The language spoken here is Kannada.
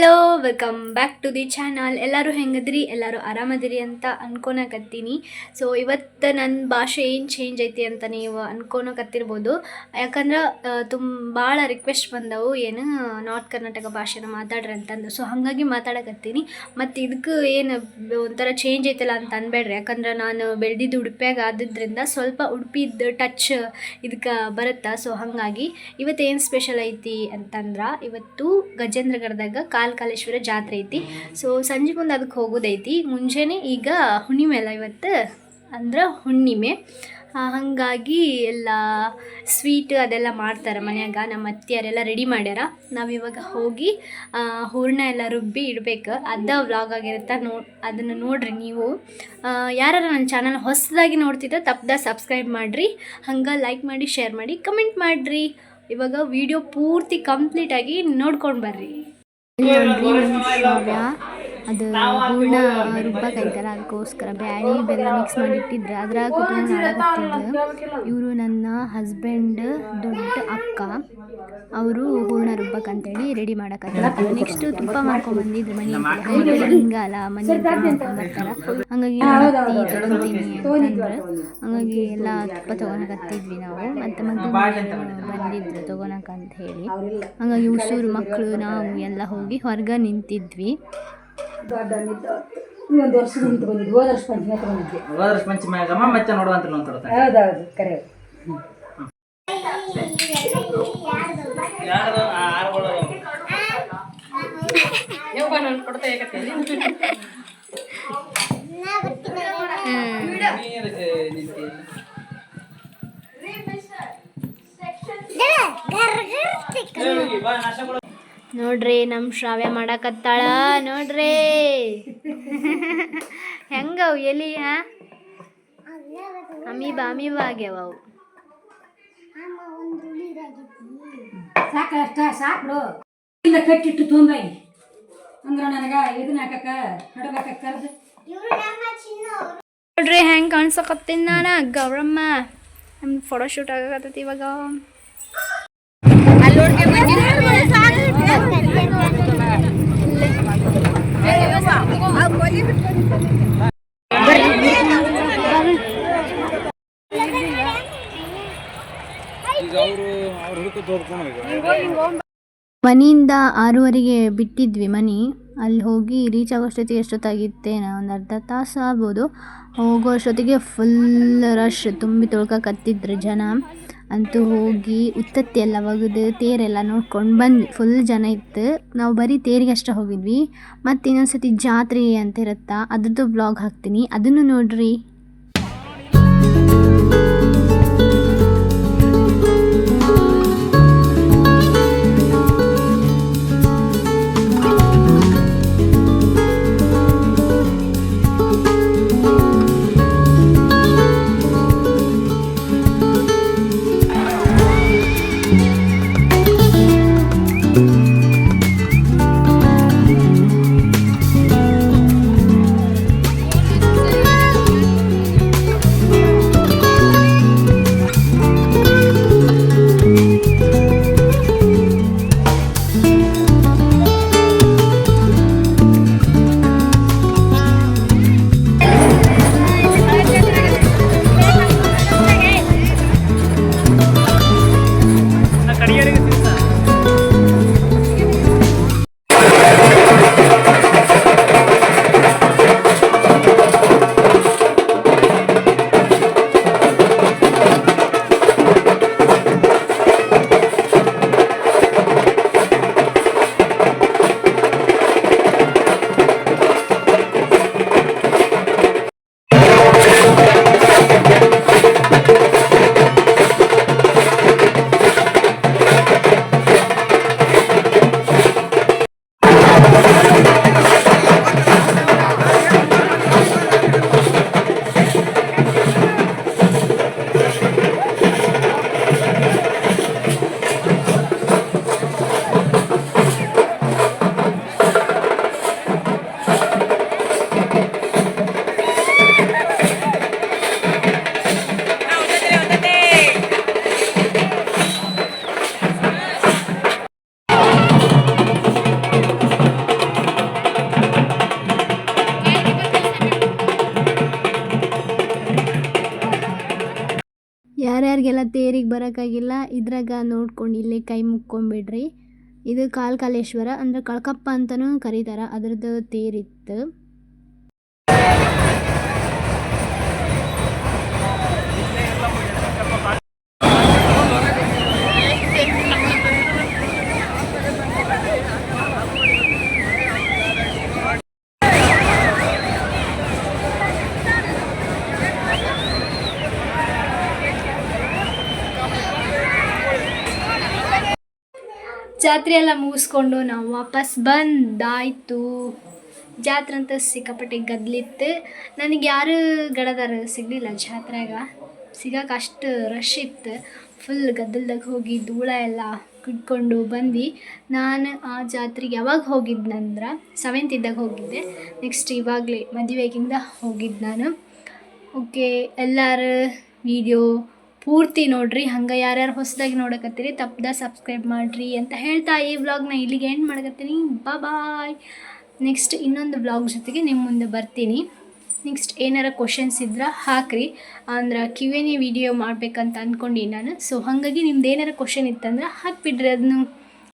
Hello. Welcome back to the channel ಎಲ್ಲರೂ ಹೆಂಗದ್ರಿ? ಎಲ್ಲರೂ ಆರಾಮದಿರಿ ಅಂತ ಅನ್ಕೊಳಕತ್ತೀನಿ ಸೊ ಇವತ್ತು ನನ್ನ ಭಾಷೆ ಏನು ಚೇಂಜ್ ಐತಿ ಅಂತ ನೀವು ಅನ್ಕೊಳಕತ್ತಿರ್ಬೋದು ಯಾಕಂದ್ರೆ ತುಂಬ ಭಾಳ ರಿಕ್ವೆಸ್ಟ್ ಬಂದವು. ಏನು ನಾರ್ತ್ ಕರ್ನಾಟಕ ಭಾಷೆನ ಮಾತಾಡ್ರಿ ಅಂತಂದು. ಸೊ ಹಾಗಾಗಿ ಮಾತಾಡಕತ್ತೀನಿ. ಮತ್ತು ಇದಕ್ಕೆ ಏನು ಒಂಥರ ಚೇಂಜ್ ಐತಲ್ಲ ಅಂತ ಅನ್ಬೇಡ್ರಿ. ಯಾಕಂದ್ರೆ, ನಾನು ಬೆಳೆದಿದ್ದು ಉಡುಪಿಯಾಗ ಆದ್ರಿಂದ ಸ್ವಲ್ಪ ಉಡುಪಿದ್ದು ಟಚ್ ಇದಕ್ಕೆ ಬರುತ್ತಾ. ಸೊ ಹಾಗಾಗಿ ಇವತ್ತು ಏನು ಸ್ಪೆಷಲ್ ಐತಿ ಅಂತಂದ್ರೆ, ಇವತ್ತು ಗಜೇಂದ್ರಗಢದಾಗ ಕಾಲ್ ಕಾಲೇಶ್ವರ ಜಾತ್ರೆ ಐತಿ. ಸೊ ಸಂಜೆ ಮುಂದೆ ಅದಕ್ಕೆ ಹೋಗೋದೈತಿ. ಮುಂಜಾನೆ ಈಗ ಹುಣ್ಣಿಮೆ ಅಲ್ಲ ಇವತ್ತು? ಅಂದ್ರೆ ಹುಣ್ಣಿಮೆ. ಹಂಗಾಗಿ ಎಲ್ಲ ಸ್ವೀಟ್ ಅದೆಲ್ಲ ಮಾಡ್ತಾರೆ ಮನ್ಯಾಗ. ನಮ್ಮ ಅತ್ತಿಯರೆಲ್ಲ ರೆಡಿ ಮಾಡ್ಯಾರ. ನಾವಿವಾಗ ಹೋಗಿ ಹೂರ್ಣ ಎಲ್ಲ ರುಬ್ಬಿ ಇಡ್ಬೇಕು. ಅದ ವ್ಲಾಗ್ ಆಗಿರುತ್ತೆ ನೋ, ಅದನ್ನು ನೋಡ್ರಿ ನೀವು. ಯಾರು ನನ್ನ ಚಾನಲ್ ಹೊಸದಾಗಿ ನೋಡ್ತಿದ್ರೆ ತಪ್ಪದ ಸಬ್ಸ್ಕ್ರೈಬ್ ಮಾಡಿರಿ. ಹಂಗೆ ಲೈಕ್ ಮಾಡಿ ಶೇರ್ ಮಾಡಿ ಕಮೆಂಟ್ ಮಾಡಿರಿ. ಇವಾಗ ವಿಡಿಯೋ ಪೂರ್ತಿ ಕಂಪ್ಲೀಟಾಗಿ ನೋಡ್ಕೊಂಡು ಬರ್ರಿ. ನೋಡ್ರಿ ನಮ್ಮ ಶ್ರಾವ್ಯ ಅದು ಹೂರ್ಣ ರುಬ್ಬಕೈತಲ್ಲ ಅದಕ್ಕೋಸ್ಕರ ಬ್ಯಾಳಿ ಬೆಲ್ಲ ಮಿಕ್ಸ್ ಮಾಡಿ ಇಟ್ಟಿದ್ರೆ ಅದ್ರಾಗ ಕುಟುಂಬ ಇವರು ನನ್ನ ಹಸ್ಬೆಂಡ್ ದೊಡ್ಡ ಅಕ್ಕ. ಅವರು ಹೂರ್ಣ ರುಬ್ಬಕ್ಕಂತೇಳಿ ರೆಡಿ ಮಾಡಕತ್ತಾರ. ನೆಕ್ಸ್ಟ್ ತುಪ್ಪ ಮಾಡ್ಕೊಂಡ್ ಬಂದಿದ್ರು ಮನೆ ಹಂಗೆಲ್ಲ ಮನೆ ಬರ್ತಾರ ಹಂಗಾಗಿ ತಗೊಂತೀನಿ ಅಂತಂದ್ರೆ ಹಂಗಾಗಿ ಎಲ್ಲ ತುಪ್ಪ ತಗೊಳಕತ್ತಿದ್ವಿ ನಾವು. ಮತ್ತೆ ಮದ್ದು ಬಂದಿದ್ರು ತಗೊಳಕಂತ ಹೇಳಿ. ಹಂಗಾಗಿ ಉಸೂರು ಮಕ್ಕಳು ನಾವು ಎಲ್ಲ ಹೋಗಿ ಹೊರಗೆ ನಿಂತಿದ್ವಿ. ಒಂದು ವರ್ಷ ನಿಂತು ಬಂದಿದ್ವಿ ಹೋದ ವರ್ಷ ಪಂಚಮಿ ತಗೊಂಡಿದ್ವಿ ಹೋದ ವರ್ಷ ಪಂಚಮಿ ಆಗಮ್ಮ ಮತ್ತೆ ನೋಡುವಂತ ಒಂಥರ ಹೌದೌದು ಕರೆ. ನೋಡ್ರಿ ನಮ್ಮ ಶ್ರಾವ್ಯ ಮಾಡಕತ್ತಾಳ ನೋಡ್ರಿ. ಹೆಂಗವು ಎಲಿ ಹಾ? ಅಮೀಬಾ ಅಮೀಬಾ ಆಗ್ಯಾವ ಅವು. ಸಾಕ ಅಷ್ಟ ಸಾಕು ಇಂದ ಕಟ್ಟಿಟ್ಟು ತೊಂಬಾಯಿ ಅಂದ್ರ ನನಗ ಇದನ್ನ ಹಾಕಕ್ಕ ಹಡಬೇಕ ಕರ್ದು. ನೋಡ್ರಿ ಹೆಂಗೆ ಕಾಣ್ಸಕತ್ತೀನಿ ನಾನು ಗೌರಮ್ಮ. ನಮ್ಮ ಫೋಟೋ ಶೂಟ್ ಆಗಕತ್ತೈತಿ ಇವಾಗ. ಮನೆಯಿಂದ ಆರೂವರೆಗೆ ಬಿಟ್ಟಿದ್ವಿ ಮನೆ. ಅಲ್ಲಿ ಹೋಗಿ ರೀಚ್ ಆಗೋಷ್ಟೊತ್ತಿಗೆ ಎಷ್ಟೊತ್ತಾಗಿತ್ತೇನೋ ಒಂದು ಅರ್ಧ ತಾಸು ಆಗ್ಬೋದು. ಹೋಗೋ ಅಷ್ಟೊತ್ತಿಗೆ ಫುಲ್ ರಶ್ ತುಂಬಿ ತೊಳ್ಕತ್ತಿದ್ರು ಜನ. ಅಂತೂ ಹೋಗಿ ಉತ್ತತ್ತಿ ಎಲ್ಲ ಒಗೆದು ತೇರೆಲ್ಲ ನೋಡ್ಕೊಂಡು ಬಂದ್ವಿ. ಫುಲ್ ಜನ ಇತ್ತು. ನಾವು ಬರೀ ತೇರಿಗೆ ಅಷ್ಟೇ ಹೋಗಿದ್ವಿ. ಮತ್ತು ಇನ್ನೊಂದು ಸತಿ ಜಾತ್ರೆ ಅಂತ ಇರುತ್ತಾ, ಅದ್ರದ್ದು ಬ್ಲಾಗ್ ಹಾಕ್ತೀನಿ. ಅದನ್ನು ನೋಡ್ರಿ. ತೇರಿಗೆ ಬರೋಕ್ಕಾಗಿಲ್ಲ. ಇದ್ರಾಗ ನೋಡ್ಕೊಂಡು ಇಲ್ಲೇ ಕೈ ಮುಕ್ಕೊಂಬಿಡ್ರಿ ಇದು ಕಾಲ್ಕಾಲೇಶ್ವರ ಅಂದರೆ ಕಳ್ಕಪ್ಪ ಅಂತಲೂ ಕರೀತಾರೆ. ಅದ್ರದ್ದು ತೇರಿತ್ತು. ಜಾತ್ರೆ ಎಲ್ಲ ಮುಗಿಸ್ಕೊಂಡು ನಾವು ವಾಪಸ್ ಬಂದಾಯಿತು. ಜಾತ್ರೆ ಅಂತ ಸಿಕ್ಕಾಪಟ್ಟೆ ಗದ್ಲಿತ್ತು. ನನಗೆ ಯಾರು ಗಡದಾರ ಸಿಗಲಿಲ್ಲ ಜಾತ್ರೆಗ. ಸಿಗಕ್ಕೆ ಅಷ್ಟು ರಶ್ ಇತ್ತು. ಫುಲ್ ಗದ್ದಲ್ದಾಗ ಹೋಗಿ ಧೂಳ ಎಲ್ಲ ಕುಡ್ಕೊಂಡು ಬಂದು ನಾನು ಆ ಜಾತ್ರೆಗೆ ಯಾವಾಗ ಹೋಗಿದ್ನಂದ್ರೆ ಸೆವೆಂತ್ ಇದ್ದಾಗ ಹೋಗಿದ್ದೆ. ನೆಕ್ಸ್ಟ್ ಇವಾಗಲೇ ಮದುವೆಗಿಂದ ಹೋಗಿದ್ದು ನಾನು. ಓಕೆ ಎಲ್ಲರೂ ವಿಡಿಯೋ ಪೂರ್ತಿ ನೋಡ್ರಿ, ಹಂಗೆ ಯಾರ್ಯಾರು ಹೊಸದಾಗಿ ನೋಡಕತ್ತೀರಿ ತಪ್ಪದ ಸಬ್ಸ್ಕ್ರೈಬ್ ಮಾಡಿರಿ ಅಂತ ಹೇಳ್ತಾ ಈ ವ್ಲಾಗ್ನ ಇಲ್ಲಿಗೆ ಎಂಡ್ ಮಾಡಕತ್ತೀನಿ. ಬಾಯ್ ನೆಕ್ಸ್ಟ್ ಇನ್ನೊಂದು ವ್ಲಾಗ್ ಜೊತೆಗೆ ನಿಮ್ಮ ಮುಂದೆ ಬರ್ತೀನಿ. ನೆಕ್ಸ್ಟ್ ಏನಾರ ಕ್ವಶನ್ಸ್ ಇದ್ರೆ ಹಾಕ್ರಿ. ಅಂದ್ರೆ ಕ್ಯೂ ವಿಡಿಯೋ ಮಾಡ್ಬೇಕಂತ ಅಂದ್ಕೊಂಡು ನಾನು. ಸೊ ಹಾಗಾಗಿ ನಿಮ್ದು ಏನಾರ ಕ್ವಶನ್ ಇತ್ತಂದ್ರೆ ಹಾಕ್ಬಿಡ್ರಿ. ಅದನ್ನು